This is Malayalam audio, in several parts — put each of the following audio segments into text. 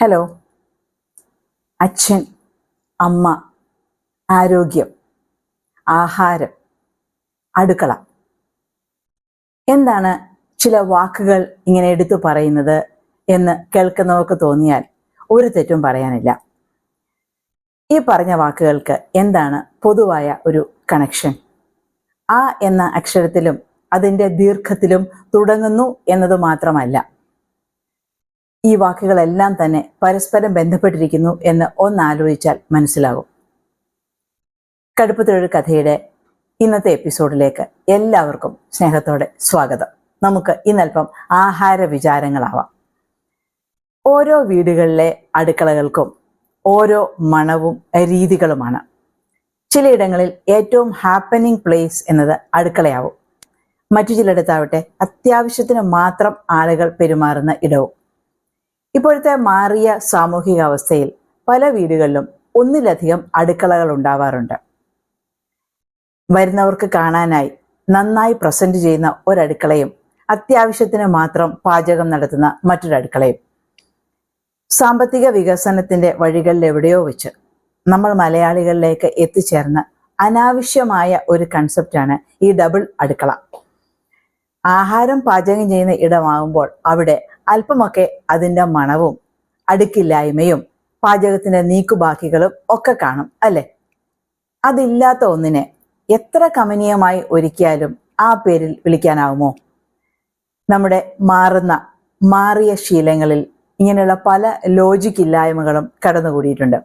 ഹലോ അച്ഛൻ അമ്മ ആരോഗ്യം ആഹാരം അടുക്കള. എന്താണ് ചില വാക്കുകൾ ഇങ്ങനെ എടുത്തു പറയുന്നത് എന്ന് കേൾക്കുന്നവർക്ക് തോന്നിയാൽ ഒരു തെറ്റും പറയാനില്ല. ഈ പറഞ്ഞ വാക്കുകൾക്ക് എന്താണ് പൊതുവായ ഒരു കണക്ഷൻ ആ എന്ന അക്ഷരത്തിലും അതിന്റെ ദീർഘത്തിലും തുടങ്ങുന്നു എന്നത് മാത്രമല്ല. ഈ വാക്കുകളെല്ലാം തന്നെ പരസ്പരം ബന്ധപ്പെട്ടിരിക്കുന്നു എന്ന് ഒന്നാലോചിച്ചാൽ മനസ്സിലാകും. കടുപ്പത്തിലൊരു കഥയുടെ ഇന്നത്തെ എപ്പിസോഡിലേക്ക് എല്ലാവർക്കും സ്നേഹത്തോടെ സ്വാഗതം. നമുക്ക് ഇന്നൽപ്പം ആഹാര വിചാരങ്ങളാവാം. ഓരോ വീടുകളിലെ അടുക്കളകൾക്കും ഓരോ മണവും രീതികളുമാണ്. ചിലയിടങ്ങളിൽ ഏറ്റവും ഹാപ്പനിങ് പ്ലേസ് എന്നത് അടുക്കളയാവും. മറ്റു ചിലയിടത്താവട്ടെ അത്യാവശ്യത്തിന് മാത്രം ആളുകൾ പെരുമാറുന്ന ഇടവും. ഇപ്പോഴത്തെ മാറിയ സാമൂഹിക അവസ്ഥയിൽ പല വീടുകളിലും ഒന്നിലധികം അടുക്കളകൾ ഉണ്ടാവാറുണ്ട്. വരുന്നവർക്ക് കാണാനായി നന്നായി പ്രസന്റ് ചെയ്യുന്ന ഒരടുക്കളയും അത്യാവശ്യത്തിന് മാത്രം പാചകം നടത്തുന്ന മറ്റൊരടുക്കളയും. സാമ്പത്തിക വികസനത്തിന്റെ വഴികളിൽ എവിടെയോ വെച്ച് നമ്മൾ മലയാളികളിലേക്ക് എത്തിച്ചേർന്ന അനാവശ്യമായ ഒരു കൺസെപ്റ്റാണ് ഈ ഡബിൾ അടുക്കള. ആഹാരം പാചകം ചെയ്യുന്ന ഇടമാകുമ്പോൾ അവിടെ അല്പമൊക്കെ അതിന്റെ മണവും അടുക്കില്ലായ്മയും പാചകത്തിന്റെ നീക്കുബാക്കികളും ഒക്കെ കാണും അല്ലെ? അതില്ലാത്ത ഒന്നിനെ എത്ര കമനീയമായി ഒരുക്കിയാലും ആ പേരിൽ വിളിക്കാനാവുമോ? നമ്മുടെ മാറുന്ന മാറിയ ശീലങ്ങളിൽ ഇങ്ങനെയുള്ള പല ലോജിക് ഇല്ലായ്മകളും കടന്നുകൂടിയിട്ടുണ്ട്.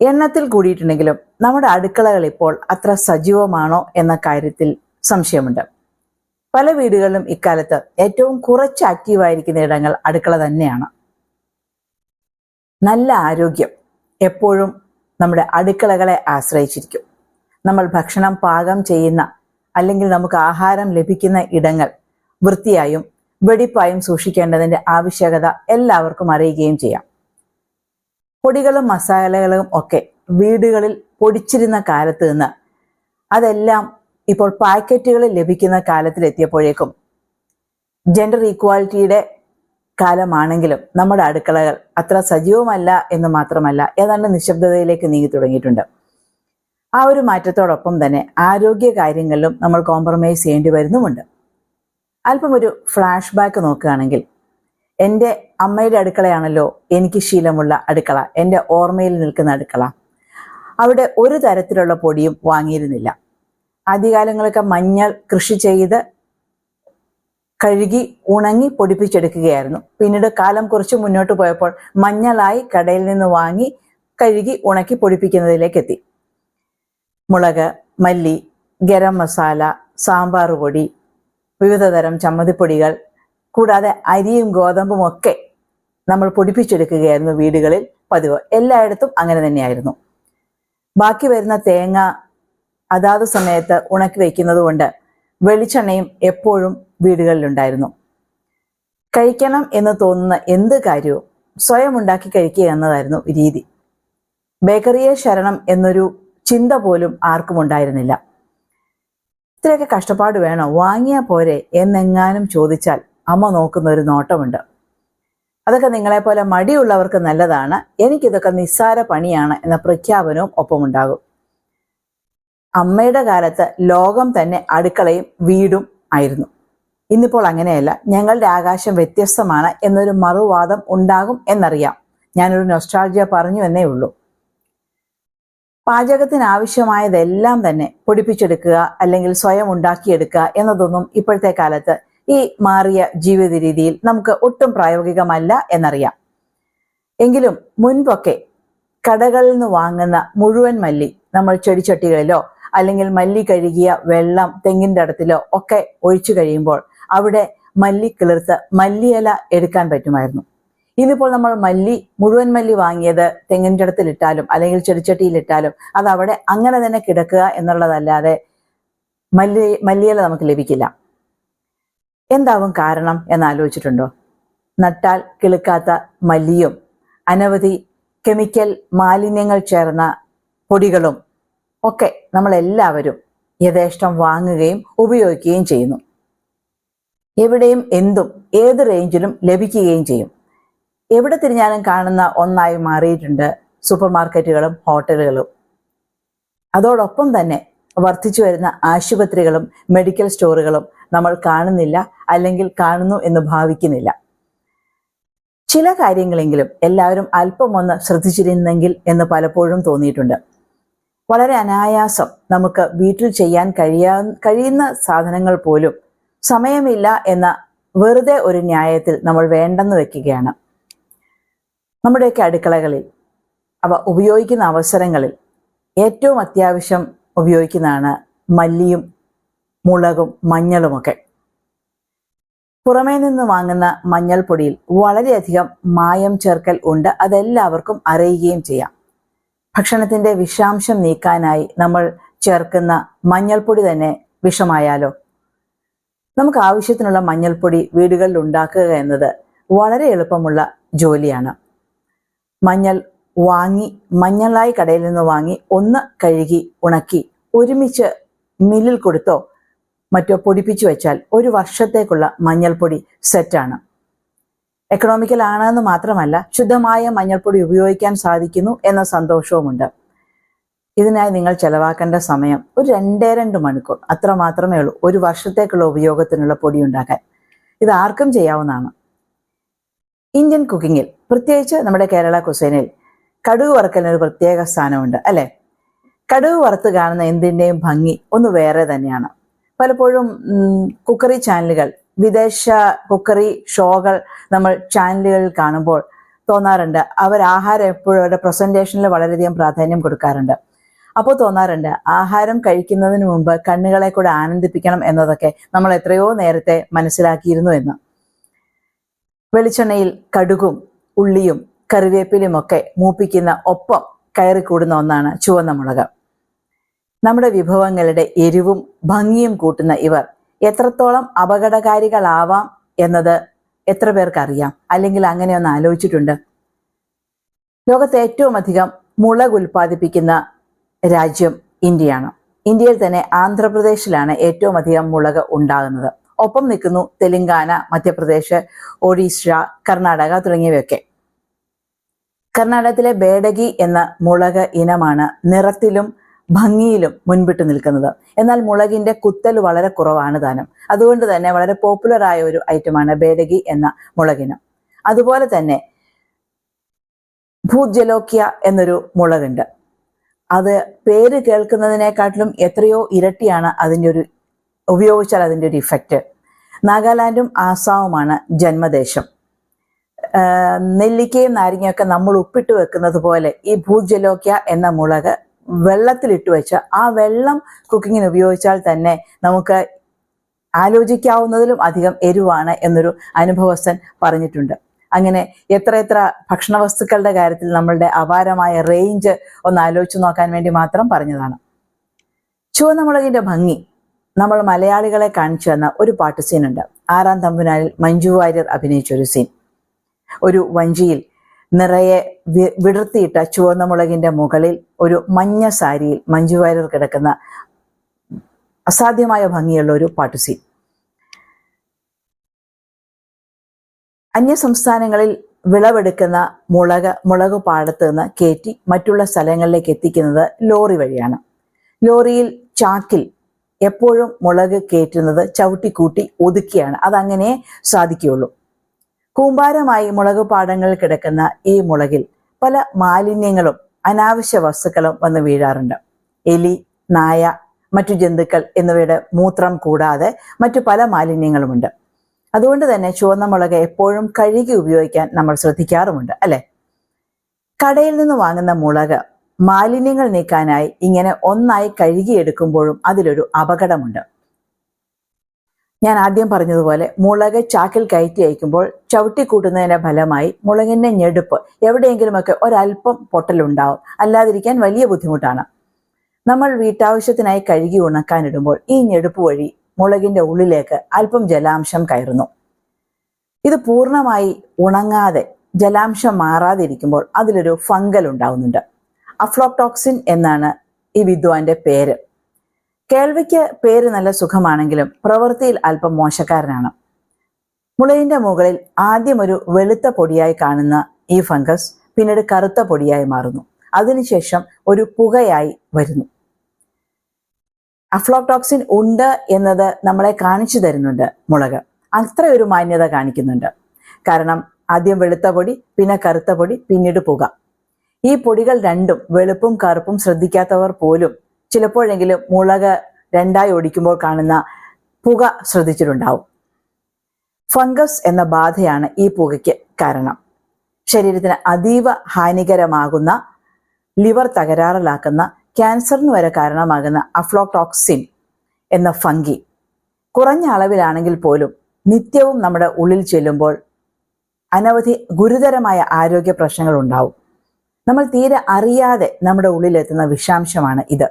എണ്ണത്തിൽ കൂടിയിട്ടുണ്ടെങ്കിലും നമ്മുടെ അടുക്കളകൾ ഇപ്പോൾ അത്ര സജീവമാണോ എന്ന കാര്യത്തിൽ സംശയമുണ്ട്. പല വീടുകളിലും ഇക്കാലത്ത് ഏറ്റവും കുറച്ച് ആക്റ്റീവായിരിക്കുന്ന ഇടങ്ങൾ അടുക്കള തന്നെയാണ്. നല്ല ആരോഗ്യം എപ്പോഴും നമ്മുടെ അടുക്കളകളെ ആശ്രയിച്ചിരിക്കും. നമ്മൾ ഭക്ഷണം പാകം ചെയ്യുന്ന അല്ലെങ്കിൽ നമുക്ക് ആഹാരം ലഭിക്കുന്ന ഇടങ്ങൾ വൃത്തിയായും വെടിപ്പായും സൂക്ഷിക്കേണ്ടതിന്റെ ആവശ്യകത എല്ലാവർക്കും അറിയുകയും ചെയ്യാം. പൊടികളും മസാലകളും ഒക്കെ വീടുകളിൽ പൊടിച്ചിരുന്ന കാലത്ത് നിന്ന് അതെല്ലാം ഇപ്പോൾ പാക്കറ്റുകൾ ലഭിക്കുന്ന കാലത്തിലെത്തിയപ്പോഴേക്കും ജെൻഡർ ഈക്വാലിറ്റിയുടെ കാലമാണെങ്കിലും നമ്മുടെ അടുക്കളകൾ അത്ര സജീവമല്ല എന്ന് മാത്രമല്ല ഏതാണ്ട് നിശബ്ദതയിലേക്ക് നീങ്ങി തുടങ്ങിയിട്ടുണ്ട്. ആ ഒരു മാറ്റത്തോടൊപ്പം തന്നെ ആരോഗ്യ കാര്യങ്ങളിലും നമ്മൾ കോംപ്രമൈസ് ചെയ്യേണ്ടി വരുന്നുമുണ്ട്. അല്പം ഒരു ഫ്ലാഷ് ബാക്ക് നോക്കുകയാണെങ്കിൽ എന്റെ അമ്മയുടെ അടുക്കളയാണല്ലോ എനിക്ക് ശീലമുള്ള അടുക്കള എന്റെ ഓർമ്മയിൽ നിൽക്കുന്ന അടുക്കള. അവിടെ ഒരു തരത്തിലുള്ള പൊടിയും വാങ്ങിയിരുന്നില്ല. ആദ്യകാലങ്ങളൊക്കെ മഞ്ഞൾ കൃഷി ചെയ്ത് കഴുകി ഉണങ്ങി പൊടിപ്പിച്ചെടുക്കുകയായിരുന്നു. പിന്നീട് കാലം കുറച്ച് മുന്നോട്ട് പോയപ്പോൾ മഞ്ഞളായി കടയിൽ നിന്ന് വാങ്ങി കഴുകി ഉണക്കി പൊടിപ്പിക്കുന്നതിലേക്ക് എത്തി. മുളക് മല്ലി ഗരം മസാല സാമ്പാർ പൊടി വിവിധ തരം ചമ്മതിപ്പൊടികൾ കൂടാതെ അരിയും ഗോതമ്പും ഒക്കെ നമ്മൾ പൊടിപ്പിച്ചെടുക്കുകയായിരുന്നു വീടുകളിൽ പതിവ്. എല്ലായിടത്തും അങ്ങനെ തന്നെയായിരുന്നു. ബാക്കി വരുന്ന തേങ്ങ അതാത് സമയത്ത് ഉണക്കി വയ്ക്കുന്നത് കൊണ്ട് വെളിച്ചെണ്ണയും എപ്പോഴും വീടുകളിലുണ്ടായിരുന്നു. കഴിക്കണം എന്ന് തോന്നുന്ന എന്ത് കാര്യവും സ്വയം ഉണ്ടാക്കി കഴിക്കുക എന്നതായിരുന്നു രീതി. ബേക്കറിയെ ശരണം എന്നൊരു ചിന്ത പോലും ആർക്കും ഉണ്ടായിരുന്നില്ല. ഇത്രയൊക്കെ കഷ്ടപ്പാട് വേണോ? വാങ്ങിയാൽ പോരെ എന്നെങ്ങാനും ചോദിച്ചാൽ അമ്മ നോക്കുന്ന ഒരു നോട്ടമുണ്ട്. അതൊക്കെ നിങ്ങളെപ്പോലെ മടിയുള്ളവർക്ക് നല്ലതാണ്. എനിക്കിതൊക്കെ നിസ്സാര പണിയാണ് എന്ന പ്രഖ്യാപനവും ഒപ്പമുണ്ടാകും. അമ്മയുടെ കാലത്ത് ലോകം തന്നെ അടുക്കളയും വീടും ആയിരുന്നു. ഇന്നിപ്പോൾ അങ്ങനെയല്ല. ഞങ്ങളുടെ ആകാശം വ്യത്യസ്തമാണ് എന്നൊരു മറുവാദം ഉണ്ടാകും എന്നറിയാം. ഞാനൊരു നൊസ്ട്രാൾജിയ പറഞ്ഞു എന്നേ ഉള്ളൂ. പാചകത്തിന് ആവശ്യമായതെല്ലാം തന്നെ പൊടിപ്പിച്ചെടുക്കുക അല്ലെങ്കിൽ സ്വയം ഉണ്ടാക്കിയെടുക്കുക എന്നതൊന്നും ഇപ്പോഴത്തെ കാലത്ത് ഈ മാറിയ ജീവിത രീതിയിൽ നമുക്ക് ഒട്ടും പ്രായോഗികമല്ല എന്നറിയാം. എങ്കിലും മുൻപൊക്കെ കടകളിൽ നിന്ന് വാങ്ങുന്ന മുഴുവൻ മല്ലി നമ്മൾ ചെടിച്ചട്ടികളിലോ അല്ലെങ്കിൽ മല്ലി കഴുകിയ വെള്ളം തെങ്ങിന്റെ അടുത്തിലോ ഒക്കെ ഒഴിച്ചു കഴിയുമ്പോൾ അവിടെ മല്ലി കിളിർത്ത് മല്ലിയില എടുക്കാൻ പറ്റുമായിരുന്നു. ഇന്നിപ്പോൾ നമ്മൾ മല്ലി മുഴുവൻ മല്ലി വാങ്ങിയത് തെങ്ങിന്റെ അടുത്തിലിട്ടാലും അല്ലെങ്കിൽ ചെടിച്ചട്ടിയിലിട്ടാലും അത് അവിടെ അങ്ങനെ തന്നെ കിടക്കുക എന്നുള്ളതല്ലാതെ മല്ലി മല്ലിയില നമുക്ക് ലഭിക്കില്ല. എന്താവും കാരണം എന്ന് ആലോചിച്ചിട്ടുണ്ടോ? നട്ടാൽ കിളുക്കാത്ത മല്ലിയും അനവധി കെമിക്കൽ മാലിന്യങ്ങൾ ചേർന്ന പൊടികളും ഒക്കെ നമ്മളെല്ലാവരും യഥേഷ്ടം വാങ്ങുകയും ഉപയോഗിക്കുകയും ചെയ്യുന്നു. എവിടെയും എന്തും ഏത് റേഞ്ചിലും ലഭിക്കുകയും ചെയ്യും. എവിടെ തിരിഞ്ഞാലും കാണുന്ന ഒന്നായി മാറിയിട്ടുണ്ട് സൂപ്പർ മാർക്കറ്റുകളും ഹോട്ടലുകളും. അതോടൊപ്പം തന്നെ വർദ്ധിച്ചു വരുന്ന ആശുപത്രികളും മെഡിക്കൽ സ്റ്റോറുകളും നമ്മൾ കാണുന്നില്ല അല്ലെങ്കിൽ കാണുന്നു എന്ന് ഭാവിക്കുന്നില്ല. ചില കാര്യങ്ങളെങ്കിലും എല്ലാവരും അല്പം ഒന്ന് ശ്രദ്ധിച്ചിരുന്നെങ്കിൽ എന്ന് പലപ്പോഴും തോന്നിയിട്ടുണ്ട്. വളരെ അനായാസം നമുക്ക് വീട്ടിൽ ചെയ്യാൻ കഴിയാ കഴിയുന്ന സാധനങ്ങൾ പോലും സമയമില്ല എന്ന വെറുതെ ഒരു ന്യായത്തിൽ നമ്മൾ വേണ്ടെന്ന് വെക്കുകയാണ്. നമ്മുടെയൊക്കെ അടുക്കളകളിൽ അവ ഉപയോഗിക്കുന്ന അവസരങ്ങളിൽ ഏറ്റവും അത്യാവശ്യം ഉപയോഗിക്കുന്നതാണ് മല്ലിയും മുളകും മഞ്ഞളുമൊക്കെ. പുറമേ നിന്ന് വാങ്ങുന്ന മഞ്ഞൾപ്പൊടിയിൽ വളരെയധികം മായം ചേർക്കൽ ഉണ്ട്. അതെല്ലാവർക്കും അറിയുകയും ചെയ്യാം. ഭക്ഷണത്തിന്റെ വിഷാംശം നീക്കാനായി നമ്മൾ ചേർക്കുന്ന മഞ്ഞൾപ്പൊടി തന്നെ വിഷമായാലോ? നമുക്ക് ആവശ്യത്തിനുള്ള മഞ്ഞൾപ്പൊടി വീടുകളിൽ ഉണ്ടാക്കുക എന്നത് വളരെ എളുപ്പമുള്ള ജോലിയാണ്. മഞ്ഞൾ വാങ്ങി മഞ്ഞളായി കടയിൽ നിന്ന് വാങ്ങി ഒന്ന് കഴുകി ഉണക്കി ഒരുമിച്ച് മില്ലിൽ കൊടുത്തോ മറ്റോ പൊടിപ്പിച്ചു വെച്ചാൽ ഒരു വർഷത്തേക്കുള്ള മഞ്ഞൾപ്പൊടി സെറ്റാണ്. എക്കണോമിക്കൽ ആണെന്ന് മാത്രമല്ല ശുദ്ധമായ മഞ്ഞൾപ്പൊടി ഉപയോഗിക്കാൻ സാധിക്കുന്നു എന്ന സന്തോഷവുമുണ്ട്. ഇതിനായി നിങ്ങൾ ചെലവാക്കേണ്ട സമയം ഒരു രണ്ടേ രണ്ട് മണിക്കൂർ. അത്ര മാത്രമേ ഉള്ളൂ ഒരു വർഷത്തേക്കുള്ള ഉപയോഗത്തിനുള്ള പൊടി ഉണ്ടാക്കാൻ. ഇത് ആർക്കും ചെയ്യാവുന്നതാണ്. ഇന്ത്യൻ കുക്കിങ്ങിൽ പ്രത്യേകിച്ച് നമ്മുടെ കേരള കുസൈനിൽ കടുക് വറുക്കലിന് ഒരു പ്രത്യേക സ്ഥാനമുണ്ട് അല്ലെ? കടുക് വറുത്ത് കാണുന്ന എന്തിന്റെയും ഭംഗി ഒന്ന് വേറെ തന്നെയാണ്. പലപ്പോഴും കുക്കറി ചാനലുകൾ വിദേശ കുക്കറി ഷോകൾ നമ്മൾ ചാനലുകളിൽ കാണുമ്പോൾ തോന്നാറുണ്ട്. അവർ ആഹാരം എപ്പോഴും അവരുടെ പ്രസന്റേഷനിൽ വളരെയധികം പ്രാധാന്യം കൊടുക്കാറുണ്ട്. അപ്പോൾ തോന്നാറുണ്ട് ആഹാരം കഴിക്കുന്നതിന് മുമ്പ് കണ്ണുകളെ കൂടെ ആനന്ദിപ്പിക്കണം എന്നതൊക്കെ നമ്മൾ എത്രയോ നേരത്തെ മനസ്സിലാക്കിയിരുന്നു എന്ന്. വെളിച്ചെണ്ണയിൽ കടുകും ഉള്ളിയും കറിവേപ്പിലും ഒക്കെ മൂപ്പിക്കുന്ന ഒപ്പം കയറിക്കൂടുന്ന ഒന്നാണ് ചുവന്ന മുളക്. നമ്മുടെ വിഭവങ്ങളുടെ എരിവും ഭംഗിയും കൂട്ടുന്ന ഇവർ എത്രത്തോളം അപകടകാരികളാവാം എന്നത് എത്ര പേർക്ക് അറിയാം അല്ലെങ്കിൽ അങ്ങനെ ഒന്ന് ആലോചിച്ചിട്ടുണ്ട്. ലോകത്ത് ഏറ്റവും അധികം മുളക് ഉൽപ്പാദിപ്പിക്കുന്ന രാജ്യം ഇന്ത്യയാണ്. ഇന്ത്യയിൽ തന്നെ ആന്ധ്രാപ്രദേശിലാണ് ഏറ്റവും അധികം മുളക് ഉണ്ടാകുന്നത്. ഒപ്പം നിൽക്കുന്നു തെലങ്കാന മധ്യപ്രദേശ് ഒഡീഷ കർണാടക തുടങ്ങിയവയൊക്കെ. കർണാടകത്തിലെ ബേഡഗി എന്ന മുളക് ഇനമാണ് നിറത്തിലും ഭംഗിയിലും മുൻപിട്ട് നിൽക്കുന്നത്. എന്നാൽ മുളകിന്റെ കുത്തൽ വളരെ കുറവാണ് താനും. അതുകൊണ്ട് തന്നെ വളരെ പോപ്പുലറായ ഒരു ഐറ്റമാണ് ബേദഗി എന്ന മുളകിനം. അതുപോലെ തന്നെ ഭൂജലോക്യ എന്നൊരു മുളകുണ്ട്. അത് പേര് കേൾക്കുന്നതിനെക്കാട്ടിലും എത്രയോ ഇരട്ടിയാണ് അതിന്റെ ഒരു ഉപയോഗിച്ചാൽ അതിന്റെ ഒരു ഇഫക്റ്റ് നാഗാലാൻഡും ആസാമുമാണ് ജന്മദേശം. നെല്ലിക്കയും നാരങ്ങയൊക്കെ നമ്മൾ ഉപ്പിട്ട് വെക്കുന്നത് പോലെ ഈ ഭൂജലോക്യ എന്ന മുളക് വെള്ളത്തിലിട്ട് വെച്ച് ആ വെള്ളം കുക്കിങ്ങിന് ഉപയോഗിച്ചാൽ തന്നെ നമുക്ക് ആലോചിക്കാവുന്നതിലും അധികം എരിവാണ് എന്നൊരു അനുഭവസ്ഥൻ പറഞ്ഞിട്ടുണ്ട്. അങ്ങനെ എത്ര എത്ര ഭക്ഷണ വസ്തുക്കളുടെ കാര്യത്തിൽ നമ്മളുടെ അപാരമായ റേഞ്ച് ഒന്ന് ആലോചിച്ചു നോക്കാൻ വേണ്ടി മാത്രം പറഞ്ഞതാണ്. ചുവന്ന മുളകിന്റെ ഭംഗി നമ്മൾ മലയാളികളെ കാണിച്ചു തന്ന ഒരു പാട്ട് സീനുണ്ട് ആറാം തമ്പുനാലിൽ മഞ്ജു വാര്യർ അഭിനയിച്ച ഒരു സീൻ ഒരു വഞ്ചിയിൽ നിറയെ വിടർത്തിയിട്ട ചുവന്ന മുളകിന്റെ മുകളിൽ ഒരു മഞ്ഞ സാരിയിൽ മഞ്ജു വാര്യർ കിടക്കുന്ന അസാധ്യമായ ഭംഗിയുള്ള ഒരു പാട്ട് സീൻ അന്യ സംസ്ഥാനങ്ങളിൽ വിളവെടുക്കുന്ന മുളക് മുളക് പാടത്ത് നിന്ന് കയറ്റി മറ്റുള്ള സ്ഥലങ്ങളിലേക്ക് എത്തിക്കുന്നത് ലോറി വഴിയാണ്. ലോറിയിൽ ചാക്കിൽ എപ്പോഴും മുളക് കയറ്റുന്നത് ചവിട്ടിക്കൂട്ടി ഒതുക്കിയാണ്. അതങ്ങനെ സാധിക്കുകയുള്ളൂ. കൂമ്പാരമായി മുളക് പാടങ്ങൾ കിടക്കുന്ന ഈ മുളകിൽ പല മാലിന്യങ്ങളും അനാവശ്യ വസ്തുക്കളും വന്ന് വീഴാറുണ്ട്. എലി നായ മറ്റു ജന്തുക്കൾ എന്നിവയുടെ മൂത്രം കൂടാതെ മറ്റു പല മാലിന്യങ്ങളുമുണ്ട്. അതുകൊണ്ട് തന്നെ ചുവന്ന മുളക് എപ്പോഴും കഴുകി ഉപയോഗിക്കാൻ നമ്മൾ ശ്രദ്ധിക്കാറുമുണ്ട് അല്ലെ? കടയിൽ നിന്ന് വാങ്ങുന്ന മുളക് മാലിന്യങ്ങൾ നീക്കാനായി ഇങ്ങനെ ഒന്നായി കഴുകിയെടുക്കുമ്പോഴും അതിലൊരു അപകടമുണ്ട്. ഞാൻ ആദ്യം പറഞ്ഞതുപോലെ മുളക് ചാക്കിൽ കയറ്റി അയക്കുമ്പോൾ ചവിട്ടി കൂട്ടുന്നതിന്റെ ഫലമായി മുളകിന്റെ ഞെടുപ്പ് എവിടെയെങ്കിലുമൊക്കെ ഒരല്പം പൊട്ടലുണ്ടാവും. അല്ലാതിരിക്കാൻ വലിയ ബുദ്ധിമുട്ടാണ്. നമ്മൾ വീട്ടാവശ്യത്തിനായി കഴുകി ഉണക്കാനിടുമ്പോൾ ഈ ഞെടുപ്പ് വഴി മുളകിന്റെ ഉള്ളിലേക്ക് അല്പം ജലാംശം കയറുന്നു. ഇത് പൂർണമായി ഉണങ്ങാതെ ജലാംശം മാറാതിരിക്കുമ്പോൾ അതിലൊരു ഫംഗൽ ഉണ്ടാവുന്നുണ്ട്. അഫ്ലോക്ടോക്സിൻ എന്നാണ് ഈ വിദ്വാന്റെ പേര്. കേൾവിക്ക് പേര് നല്ല സുഖമാണെങ്കിലും പ്രവൃത്തിയിൽ അല്പം മോശക്കാരനാണ്. മുളയിന്റെ മുകളിൽ ആദ്യം ഒരു വെളുത്ത പൊടിയായി കാണുന്ന ഈ ഫംഗസ് പിന്നീട് കറുത്ത പൊടിയായി മാറുന്നു. അതിനുശേഷം ഒരു പുകയായി വരുന്നു. അഫ്ലോടോക്സിൻ ഉണ്ട് എന്നത് നമ്മളെ കാണിച്ചു തരുന്നുണ്ട് മുളക്. അത്രയൊരു മാന്യത കാണിക്കുന്നുണ്ട്. കാരണം ആദ്യം വെളുത്ത പൊടി പിന്നെ കറുത്ത പൊടി പിന്നീട് പുക. ഈ പൊടികൾ രണ്ടും വെളുപ്പും കറുപ്പും ശ്രദ്ധിക്കാത്തവർ പോലും ചിലപ്പോഴെങ്കിലും മുളക് രണ്ടായി ഒടിക്കുമ്പോൾ കാണുന്ന പുക ശ്രദ്ധിച്ചിട്ടുണ്ടാവും. ഫംഗസ് എന്ന ബാധയാണ് ഈ പുകയ്ക്ക് കാരണം. ശരീരത്തിന് അതീവ ഹാനികരമാകുന്ന ലിവർ തകരാറിലാക്കുന്ന ക്യാൻസറിന് വരെ കാരണമാകുന്ന അഫ്ലോടോക്സിൻ എന്ന ഫംഗി. കുറഞ്ഞ അളവിലാണെങ്കിൽ പോലും നിത്യവും നമ്മുടെ ഉള്ളിൽ ചെല്ലുമ്പോൾ അനവധി ഗുരുതരമായ ആരോഗ്യ പ്രശ്നങ്ങൾ ഉണ്ടാവും. നമ്മൾ തീരെ അറിയാതെ നമ്മുടെ ഉള്ളിലെത്തുന്ന വിഷാംശമാണ് ഇത്.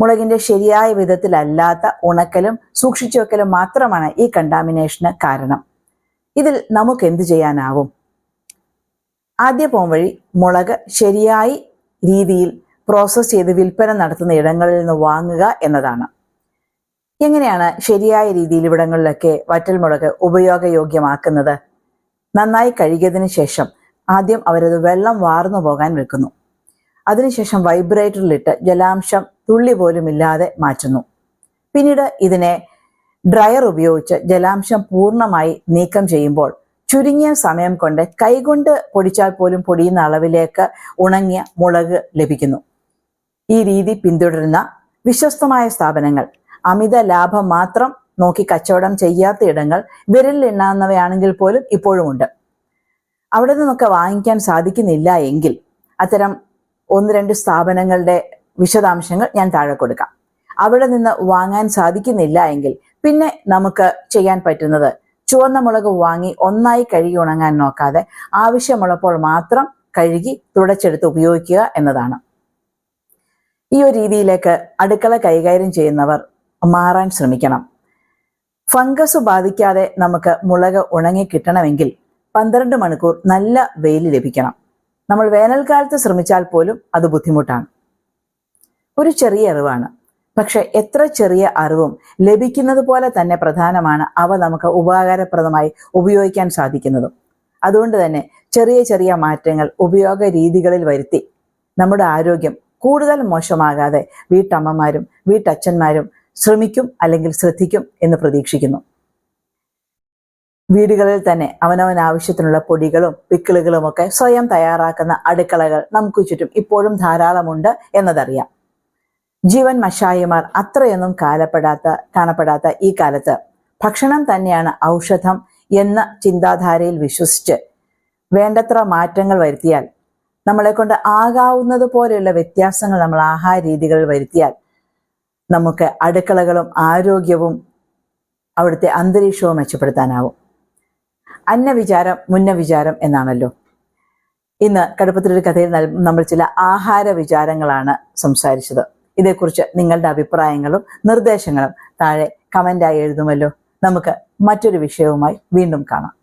മുളകിന്റെ ശരിയായ വിധത്തിലല്ലാത്ത ഉണക്കലും സൂക്ഷിച്ചു വെക്കലും മാത്രമാണ് ഈ കണ്ടാമിനേഷന് കാരണം. ഇതിൽ നമുക്ക് എന്തു ചെയ്യാനാവും? ആദ്യ പോംവഴി മുളക് ശരിയായി രീതിയിൽ പ്രോസസ്സ് ചെയ്ത് വിൽപ്പന നടത്തുന്ന ഇടങ്ങളിൽ നിന്ന് വാങ്ങുക എന്നതാണ്. എങ്ങനെയാണ് ശരിയായ രീതിയിൽ ഇവിടങ്ങളിലൊക്കെ വറ്റൽ മുളക് ഉപയോഗയോഗ്യമാക്കുന്നത്? നന്നായി കഴുകിയതിനു ശേഷം ആദ്യം അവരത് വെള്ളം വാർന്നു പോകാൻ വെക്കുന്നു. അതിനുശേഷം വൈബ്രേറ്ററിലിട്ട് ജലാംശം തുള്ളി പോലും ഇല്ലാതെ മാറ്റുന്നു. പിന്നീട് ഇതിനെ ഡ്രയർ ഉപയോഗിച്ച് ജലാംശം പൂർണമായി നീക്കം ചെയ്യുമ്പോൾ ചുരുങ്ങിയ സമയം കൊണ്ട് കൈകൊണ്ട് പൊടിച്ചാൽ പോലും പൊടിയുന്ന അളവിലേക്ക് ഉണങ്ങിയ മുളക് ലഭിക്കുന്നു. ഈ രീതി പിന്തുടരുന്ന വിശ്വസ്തമായ സ്ഥാപനങ്ങൾ അമിത ലാഭം മാത്രം നോക്കി കച്ചവടം ചെയ്യാത്ത ഇടങ്ങൾ വിരലിൽ എണ്ണാവുന്നവയാണെങ്കിൽ പോലും ഇപ്പോഴുമുണ്ട്. അവിടെ നിന്നൊക്കെ വാങ്ങിക്കാൻ സാധിക്കുന്നില്ല എങ്കിൽ അത്തരം ഒന്ന് രണ്ട് സ്ഥാപനങ്ങളുടെ വിശദാംശങ്ങൾ ഞാൻ താഴെ കൊടുക്കാം. അവിടെ നിന്ന് വാങ്ങാൻ സാധിക്കുന്നില്ല എങ്കിൽ പിന്നെ നമുക്ക് ചെയ്യാൻ പറ്റുന്നത് ചുവന്ന മുളക് വാങ്ങി ഒന്നായി കഴുകി ഉണങ്ങാൻ നോക്കാതെ ആവശ്യമുള്ളപ്പോൾ മാത്രം കഴുകി തുടച്ചെടുത്ത് ഉപയോഗിക്കുക എന്നതാണ്. ഈ ഒരു രീതിയിലേക്ക് അടുക്കള കൈകാര്യം ചെയ്യുന്നവർ മാറാൻ ശ്രമിക്കണം. ഫംഗസ് ബാധിക്കാതെ നമുക്ക് മുളക് ഉണങ്ങി കിട്ടണമെങ്കിൽ പന്ത്രണ്ട് മണിക്കൂർ നല്ല വെയിൽ ലഭിക്കണം. നമ്മൾ വേനൽക്കാലത്ത് ശ്രമിച്ചാൽ പോലും അത് ബുദ്ധിമുട്ടാണ്. ഒരു ചെറിയ അറിവാണ്. പക്ഷെ എത്ര ചെറിയ അറിവും ലഭിക്കുന്നത് പോലെ തന്നെ പ്രധാനമാണ് അവ നമുക്ക് ഉപകാരപ്രദമായി ഉപയോഗിക്കാൻ സാധിക്കുന്നതും. അതുകൊണ്ട് തന്നെ ചെറിയ ചെറിയ മാറ്റങ്ങൾ ഉപയോഗ രീതികളിൽ വരുത്തി നമ്മുടെ ആരോഗ്യം കൂടുതൽ മോശമാകാതെ വീട്ടമ്മമാരും വീട്ടച്ഛന്മാരും ശ്രമിക്കും അല്ലെങ്കിൽ ശ്രദ്ധിക്കും എന്ന് പ്രതീക്ഷിക്കുന്നു. വീടുകളിൽ തന്നെ അവനവൻ ആവശ്യത്തിനുള്ള പൊടികളും പിക്കിളുകളും ഒക്കെ സ്വയം തയ്യാറാക്കുന്ന അടുക്കളകൾ നമുക്ക് ചുറ്റും ഇപ്പോഴും ധാരാളമുണ്ട് എന്നതറിയാം. ജീവൻ മഷായിമാർ അത്രയൊന്നും കാലപ്പെടാത്ത കാണപ്പെടാത്ത ഈ കാലത്ത് ഭക്ഷണം തന്നെയാണ് ഔഷധം എന്ന ചിന്താധാരയിൽ വിശ്വസിച്ച് വേണ്ടത്ര മാറ്റങ്ങൾ വരുത്തിയാൽ നമ്മളെ കൊണ്ട് ആകാവുന്നത് പോലെയുള്ള വ്യത്യാസങ്ങൾ നമ്മൾ ആഹാര രീതികളിൽ വരുത്തിയാൽ നമുക്ക് അടുക്കളകളും ആരോഗ്യവും അവിടുത്തെ അന്തരീക്ഷവും മെച്ചപ്പെടുത്താനാവും. അന്നവിചാരം മുന്ന വിചാരം എന്നാണല്ലോ. ഇന്ന് കടുപ്പത്തിലൊരു കഥയിൽ നമ്മൾ ചില ആഹാര വിചാരങ്ങളാണ് സംസാരിച്ചത്. ഇതേക്കുറിച്ച് നിങ്ങളുടെ അഭിപ്രായങ്ങളും നിർദ്ദേശങ്ങളും താഴെ കമന്റായി എഴുതുമല്ലോ. നമുക്ക് മറ്റൊരു വിഷയവുമായി വീണ്ടും കാണാം.